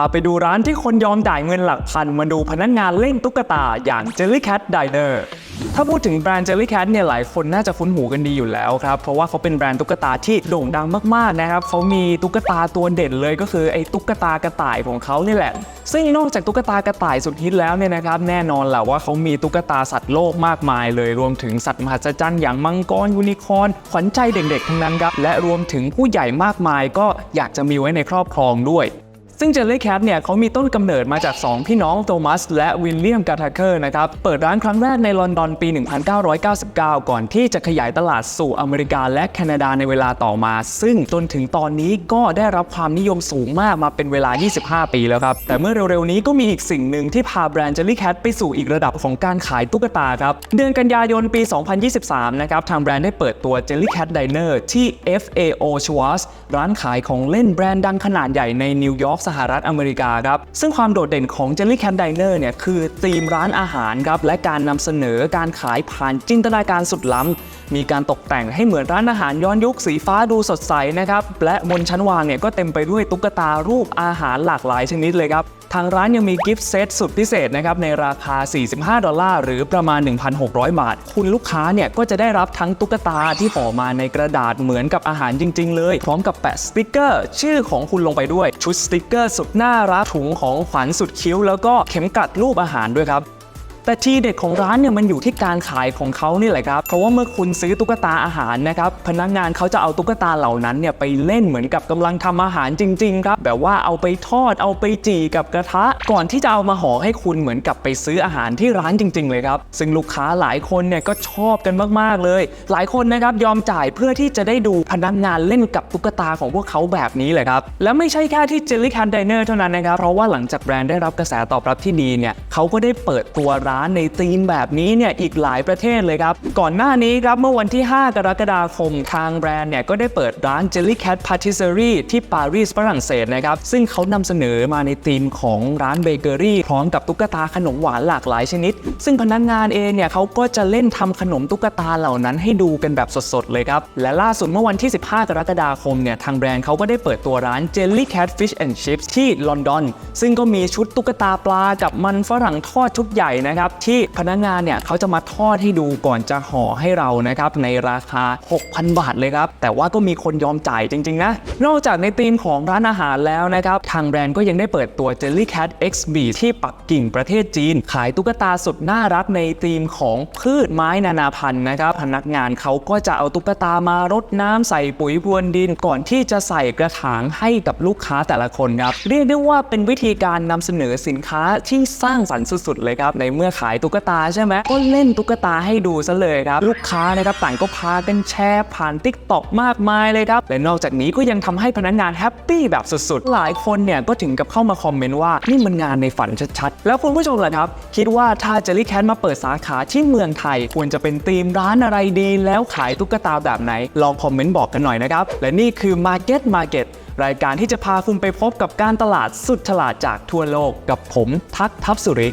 าไปดูร้านที่คนยอมจ่ายเงินหลักพันมาดูพนักงานเล่นตุ๊กตาอย่าง Jellycat Diner ถ้าพูดถึงแบรนด์ Jellycat เนี่ยหลายคนน่าจะคุ้นหูกันดีอยู่แล้วครับ เพราะว่าเขาเป็นแบรนด์ตุ๊กตาที่โด่งดังมากๆนะครับเขามีตุ๊กตาตัวเด่นเลยก็คือไอ้ตุ๊กตากระต่ายของเขานี่แหละ ซึ่งนอกจากตุ๊กตากระต่ายสุดฮิตแล้วเนี่ยนะครับแน่นอนแหละว่าเขามีตุ๊กตาสัตว์โลกมากมายเลยรวมถึงสัตว์มหัศจรรย์อย่างมังกรยูนิคอร์นขวัญใจเด็กๆทั้งนั้นครับและรวมถึงผู้ใหญ่มากมายก็อยากจะมีไว้ในครอบครองด้วย ซึ่ง Jellycat เนี่ยเขามีต้นกำเนิดมาจาก 2 พี่น้องโทมัสและวิลเลียมกาทาเคอร์นะครับ เปิดร้านครั้งแรกในลอนดอนปี 1999 ก่อนที่จะขยายตลาดสู่อเมริกาและแคนาดาในเวลาต่อมา ซึ่งจนถึงตอนนี้ก็ได้รับความนิยมสูงมากมาเป็นเวลา 25 ปีแล้วครับ แต่เมื่อเร็วๆนี้ก็มีอีกสิ่งหนึ่งที่พาแบรนด์ Jellycat ไปสู่อีกระดับของการขายตุ๊กตาครับ เดือนกันยายนปี 2023 นะครับ ทางแบรนด์ได้เปิดตัว Jellycat Diner ที่ FAO Schwarz ร้านขายของเล่นแบรนด์ดังขนาดใหญ่ในนิวยอร์กสหรัฐอเมริกาครับซึ่งความโดดเด่นของ Jellycat Diner เนี่ยคือธีมร้านอาหารครับและการนำเสนอการขายผ่านจินตนาการสุดล้ำ มีการตกแต่งให้เหมือนร้านอาหารย้อนยุคสีฟ้าดูสดใสนะครับและบนชั้นวางเนี่ยก็เต็มไปด้วยตุ๊กตารูปอาหารหลากหลายชนิดเลยครับทางร้านยังมีกิฟต์เซตสุดพิเศษนะครับในราคา 45 ดอลลาร์หรือประมาณ 1,600 บาท คุณลูกค้าเนี่ยก็จะได้รับทั้งตุ๊กตาที่ห่อมาในกระดาษเหมือนกับอาหารจริง ๆ เลย พร้อมกับแปะสติกเกอร์ ชื่อของคุณลงไปด้วยชุดสติกเกอร์สุดน่ารักถุงของขวัญสุดคิ้ว แล้วก็เข็มกลัดรูปอาหารด้วยครับ แต่ทีเด็ดของร้านเนี่ยมันอยู่ที่การขายของเขานี่แหละครับ เพราะว่าเมื่อคุณซื้อตุ๊กตาอาหารนะครับ พนักงานเขาจะเอาตุ๊กตาเหล่านั้นเนี่ยไปเล่นเหมือนกับกำลังทำอาหารจริงๆครับแบบว่าเอาไปทอดเอาไปจี่กับกระทะ ก่อนที่จะเอามาห่อให้คุณเหมือนกับไปซื้ออาหารที่ร้านจริง ๆ เลยครับ ซึ่งลูกค้าหลายคนเนี่ยก็ชอบกันมากๆเลย หลายคนนะครับยอมจ่ายเพื่อที่จะได้ดูพนักงานเล่นกับตุ๊กตาของพวกเขาแบบนี้เลยครับ และไม่ใช่แค่ที่ Jellycat Diner เท่านั้นนะครับ เพราะว่าหลังจากแบรนด์ได้รับกระแสตอบรับที่ดีเนี่ยเขาก็ได้เปิดตัวร้านในธีมแบบนี้เนี่ยอีกหลายประเทศเลยครับ ก่อนหน้านี้ครับเมื่อวันที่ 5 กรกฎาคมทางแบรนด์เนี่ยก็ได้เปิดร้าน Jellycat Patisserie ที่ปารีสฝรั่งเศสนะครับซึ่งเขานำเสนอมาในธีมของร้านเบเกอรี่พร้อมกับตุ๊กตาขนมหวานหลากหลายชนิด ซึ่งพนักงานเองเนี่ยเขาก็จะเล่นทำขนมตุ๊กตาเหล่านั้นให้ดูกันแบบสดๆเลยครับ และล่าสุดเมื่อวันที่ 15 กรกฎาคมเนี่ยทางแบรนด์เขาก็ได้เปิดตัวร้าน Jellycat Fish and Chips ที่ลอนดอน ซึ่งก็มีชุดตุ๊กตาปลากับมันฝรั่งทอดชุดใหญ่นะครับที่พนักงานเนี่ยเขาจะมาทอดให้ดูก่อนจะห่อให้เรานะครับในราคา 6,000 บาทเลยครับแต่ว่าก็มีคนยอมจ่ายจริงๆนะนอกจากในธีมของร้านอาหารแล้วนะครับทางแบรนด์ก็ยังได้เปิดตัว Jellycat XB ที่ปักกิ่งประเทศจีน ขายตุ๊กตาสุดน่ารักในธีมของพืชไม้นานาพันธุ์นะครับพนักงานเขาก็จะเอาตุ๊กตามารดน้ำใส่ปุ๋ยพรวนดิน ก่อนที่จะใส่กระถางให้กับลูกค้าแต่ละคนครับเรียกได้ว่าเป็นวิธีการนำเสนอสินค้าที่สร้างสรรค์สุดๆเลยครับในเมื่อขายตุ๊กตาใช่ไหมก็เล่นตุ๊กตาให้ดูซะเลยครับ ลูกค้านะครับต่างก็พากันแชร์ผ่าน t ิ k t o k มากมายเลยครับ และนอกจากนี้ก็ยังทำให้พนักงานแฮปปี้แบบสุดๆ หลายคนเนี่ยก็ถึงกับเข้ามาคอมเมนต์ว่านี่มันงานในฝันชัดๆ แล้วคุณผู้ชมล่ะครับ คิดว่าถ้า Jellycat มาเปิดสาขาที่เมืองไทย ควรจะเป็นธีมร้านอะไรดีแล้วขายตุ๊กตาแบบไหน ลองคอมเมนต์บอกกันหน่อยนะครับ และนี่คือ Market Market รายการที่จะพาคุณไปพบกับการตลาดสุดฉลาดจากทั่วโลกกับผมทักทัพสุริ